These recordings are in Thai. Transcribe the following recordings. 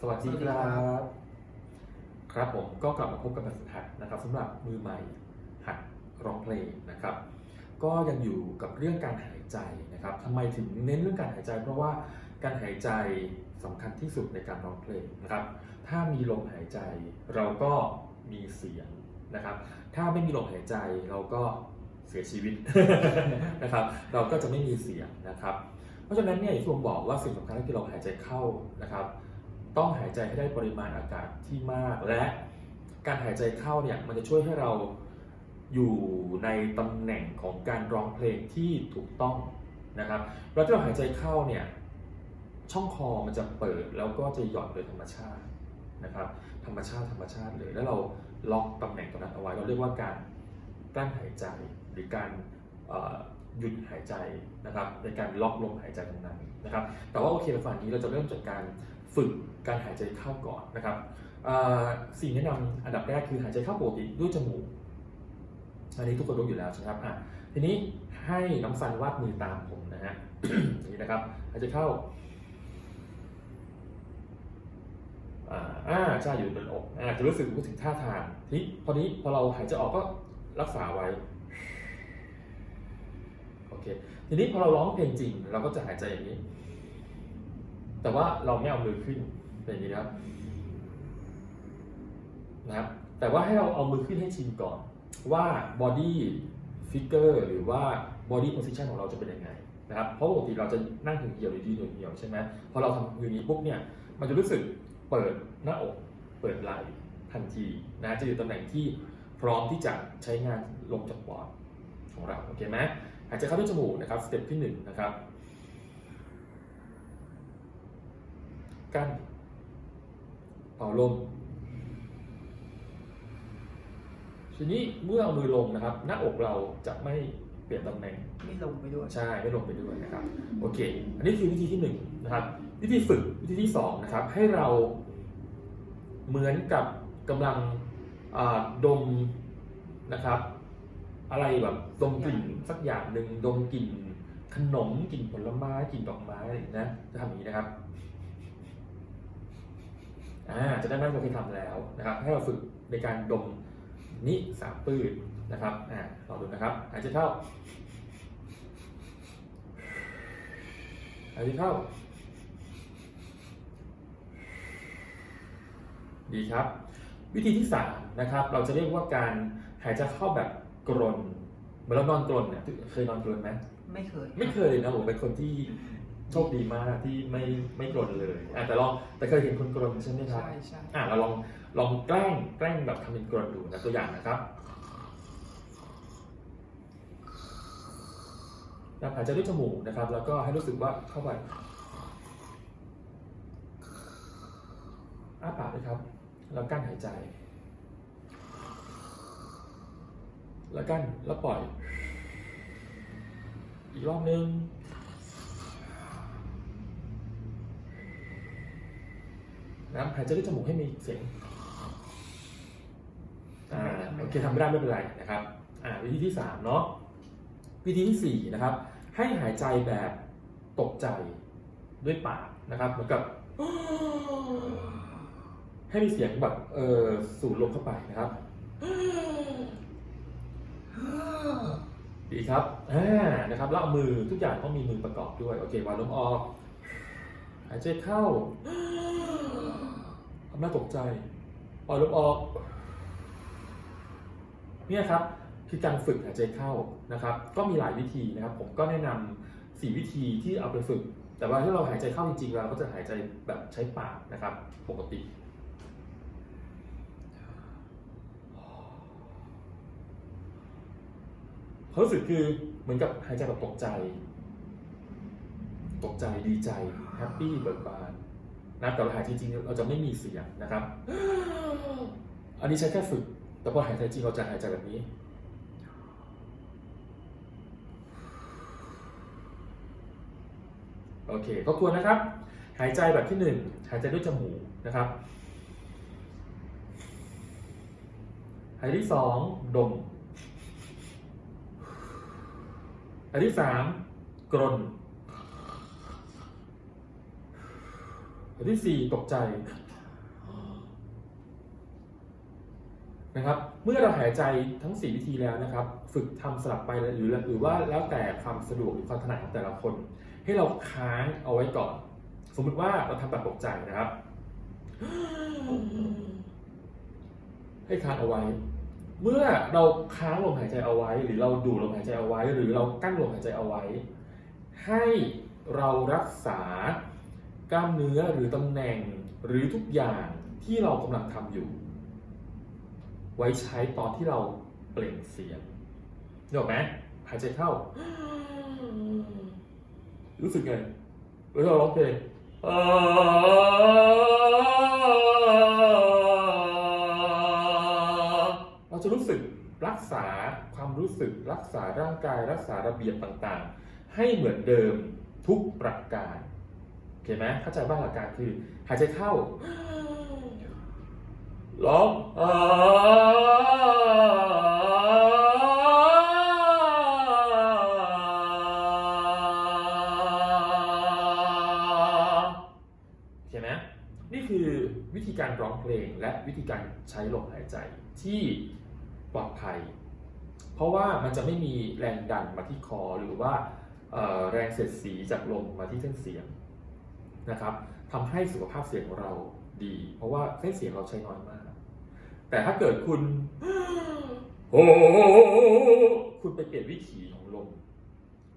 สวัสดีครับ ครับผมก็กลับมาพบกับแบบฝึกหัดนะครับสำหรับมือใหม่หัดร้องเพลงนะครับ ก็ยังอยู่กับเรื่องการหายใจนะครับทำไมถึงเน้นเรื่องการหายใจ เพราะว่าการหายใจสำคัญที่สุดในการร้องเพลงนะครับ ถ้ามีลมหายใจเราก็มีเสียงนะครับ ถ้าไม่มีลมหายใจเราก็เสียชีวิตนะครับ เราก็จะไม่มีเสียงนะครับ เพราะฉะนั้นเนี่ยที่ผมบอกว่าสิ่งสำคัญก็คือเราหายใจเข้านะครับ ต้องหายใจให้ได้ปริมาณอากาศที่มาก และการหายใจเข้าเนี่ยมันจะช่วยให้เราอยู่ในตำแหน่งของการร้องเพลงที่ถูกต้องนะครับเวลาที่เราหายใจเข้าเนี่ยช่องคอมันจะเปิดแล้วก็จะหย่อนโดยธรรมชาตินะครับธรรมชาติธรรมชาติเลย แล้วเราล็อกตำแหน่งตรงนั้นเอาไว้เราเรียกว่าการกลั้นหายใจหรือการ หยุดหายใจนะครับในการล็อกลมหายใจตรงนั้นนะครับ แต่ว่าโอเคในฝั่งนี้เราจะเริ่มจากการฝึกการหายใจเข้าก่อนนะครับสิ่งแนะนำอันดับแรกคือหายใจเข้าปกติด้วยจมูก อันนี้ทุกคนรู้อยู่แล้วใช่ไหมครับอะทีนี้ให้น้ำฟันวาดมือตามผมนะฮะนี้นะครับหายใจเข้าอ่าอ่าใช่อยู่บนอกอ่าจะรู้สึกถึงท่าทางทีพอนี้พอเราหายใจออกก็รักษาไว้ อเคทีนี้พอเราร้องเพลงจริง เราก็จะหายใจอย่างนี้ แต่ว่าเราไม่เอามือขึ้นเป็นอย่างนี้นะครับนะครับแต่ว่าให้เราเอามือขึ้นให้ชินก่อน ว่า body figure หรือว่า body position ของเราจะเป็นยังไงนะครับเพราะปกติเราจะนั่งถึงเหี่ยวหรือยืนเหี่ยวใช่ไหมพอเราทำอย่างนี้ปุ๊บเนี่ยมันจะรู้สึกเปิดหน้าอก เปิดไหล่ทันทีนะจะอยู่ตำแหน่งที่พร้อมที่จะใช้งานลมจากปอดของเราโอเคไหม หายใจเข้าด้วยจมูกนะครับสเต็ปที่หนึ่งนะครับกั้นเป่าลม ทีนี้เมื่อเอามือลงนะครับ หน้าอกเราจะไม่เปลี่ยนตำแหน่งไม่ลงไปด้วยใช่ไม่ลงไปด้วยนะครับโอเค อันนี้คือวิธีที่หนึ่งนะครับ วิธีฝึกวิธีที่สองนะครับ ให้เราเหมือนกับกำลังอ่าดมนะครับ อะไรแบบดมกลิ่นสักอย่างหนึ่งดมกลิ่นขนมกลิ่นผลไม้กลิ่นดอกไม้อะไรอย่างนี้นะจะทำอย่างนี้นะครับอ่าจะได้ไม่เราเคยทำแล้วนะครับ ให้เราฝึกในการดมนี้สามปืดนะครับอ่าลองดูนะครับหายใจเข้าหายใจเข้า ดีครับ วิธีที่สามนะครับเราจะเรียกว่าการหายใจเข้าแบบ กรนเหมือนเรานอนกรนเนี่ยเคยนอนกรนไหมไม่เคย ไม่เคยเลยนะผมเป็นคนที่โชคดีมากที่ไม่ไม่กรนเลยอะแต่ลองแต่เคยเห็นคนกรนใช่ไหมครับใช่ใช่อะเราลองลองแกล้งแกล้งแบบทำเป็นกรนดูนะตัวอย่างนะครับแล้วหายใจด้วยจมูกนะครับ แล้วก็ให้รู้สึกว่าเข้าไปอ้าปากเลยครับ แล้วกั้นหายใจ แล้วกั้นแล้วปล่อย อีกรอบนึงนะหายใจด้วยจมูกให้มีเสียงอ่าโอเคทำไม่ได้ไม่เป็นไรนะครับอ่าวิธีที่สามเนาะวิธีที่สี่นะครับ ให้หายใจแบบตกใจด้วยปากนะครับ เหมือนกับ ให้มีเสียงแบบเออสูดลมเข้าไปนะครับ ดีครับอ่านะครับแล้วเอามือทุกอย่างต้องมีมือประกอบด้วย โอเควางลมออกหายใจเข้าทำหน้าตกใจปล่อยลมออก เนี่ยครับคือการฝึกหายใจเข้านะครับ ก็มีหลายวิธีนะครับ ผมก็แนะนำสี่วิธีที่เอาไปฝึก แต่ว่าถ้าเราหายใจเข้าจริงๆเราก็จะหายใจแบบใช้ปากนะครับ ปกติ ความรู้สึกคือเหมือนกับหายใจแบบตกใจ ตกใจดีใจแฮปปี้เบิกบานนะแต่เราหายใจจริงเราจะไม่มีเสียงนะครับ อันนี้ใช้แค่ฝึก แต่พอหายใจจริงเราจะหายใจแบบนี้ โอเคก็ควรนะครับ หายใจแบบที่หนึ่งหายใจด้วยจมูกนะครับ หายที่สองดม อันที่สามกรนอันที่สี่ตกใจนะครับ เมื่อเราหายใจทั้ง 4 วิธีแล้วนะครับ ฝึกทำสลับไปหรือหรือว่าแล้วแต่ความสะดวกหรือความถนัดของแต่ละคน ให้เราค้างเอาไว้ก่อน สมมุติว่าเราทำแบบตกใจนะครับ ให้ค้างเอาไว้ เมื่อเราค้างลมหายใจเอาไว้ หรือเราดูดลมหายใจเอาไว้ หรือเรากั้นลมหายใจเอาไว้ ให้เรารักษากล้ามเนื้อหรือตำแหน่งหรือทุกอย่างที่เรากำลังทำอยู่ ไว้ใช้ตอนที่เราเปล่งเสียงเห็นไหมหายใจเข้า รู้สึกไงเวลาเราร้องเพลง เราจะรู้สึกรักษาความรู้สึกรักษาร่างกายรักษาระเบียบต่างๆ ให้เหมือนเดิมทุกประการโอเคไหมเข้าใจว่าหลักการคือ หายใจเข้าร้องเห็นไหมนี่คือวิธีการร้องเพลงและวิธีการใช้ลมหายใจที่ ปลอดภัย เพราะว่ามันจะไม่มีแรงดันมาที่คอหรือว่าแรงเสียดสีจากลมมาที่เส้นเสียงนะครับทำให้สุขภาพเสียงของเราดี เพราะว่าเส้นเสียงเราใช้น้อยมาก แต่ถ้าเกิดคุณโอ้คุณไปเปลี่ยนวิถีของลม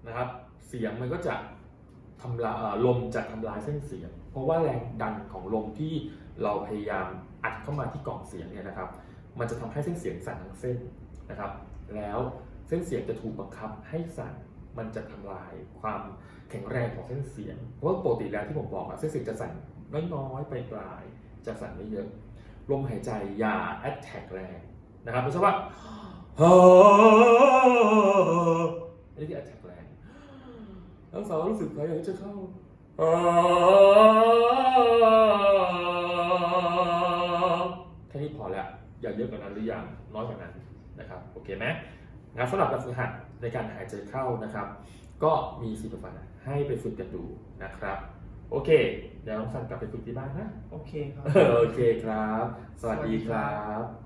นะครับ เสียงมันก็จะทำลายลมจะทำลายเส้นเสียง เพราะว่าแรงดันของลมที่เราพยายามอัดเข้ามาที่กล่องเสียงเนี่ยนะครับ มันจะทำให้เส้นเสียงสั่นทั้งเส้นนะครับ แล้วเส้นเสียงจะถูกบังคับให้สั่นมันจะทำลายความแข็งแรงของเส้นเสียง เพราะว่าปกติแล้วที่ผมบอกอะเส้นเสียงจะสั่นน้อยๆไปปลายจะสั่นไม่เยอะ ลมหายใจอย่า attack แรงนะครับไม่ใช่ว่าอันนี้คือ attack แรงแล้วสาวรู้สึกไหายใจจะเข้าแค่นี้พอแล้ว อย่าเยอะกว่านั้นหรือยังน้อยกว่านั้นนะครับโอเคไหมงั้นสำหรับการฝึกหัดในการหายใจเข้านะครับ ก็มีสี่ประการให้ไปฝึกกันดูนะครับ โอเค เดี๋ยวน้องสันกลับไปฝึกที่บ้านนะ โอเคครับ โอเคครับ สวัสดีครับ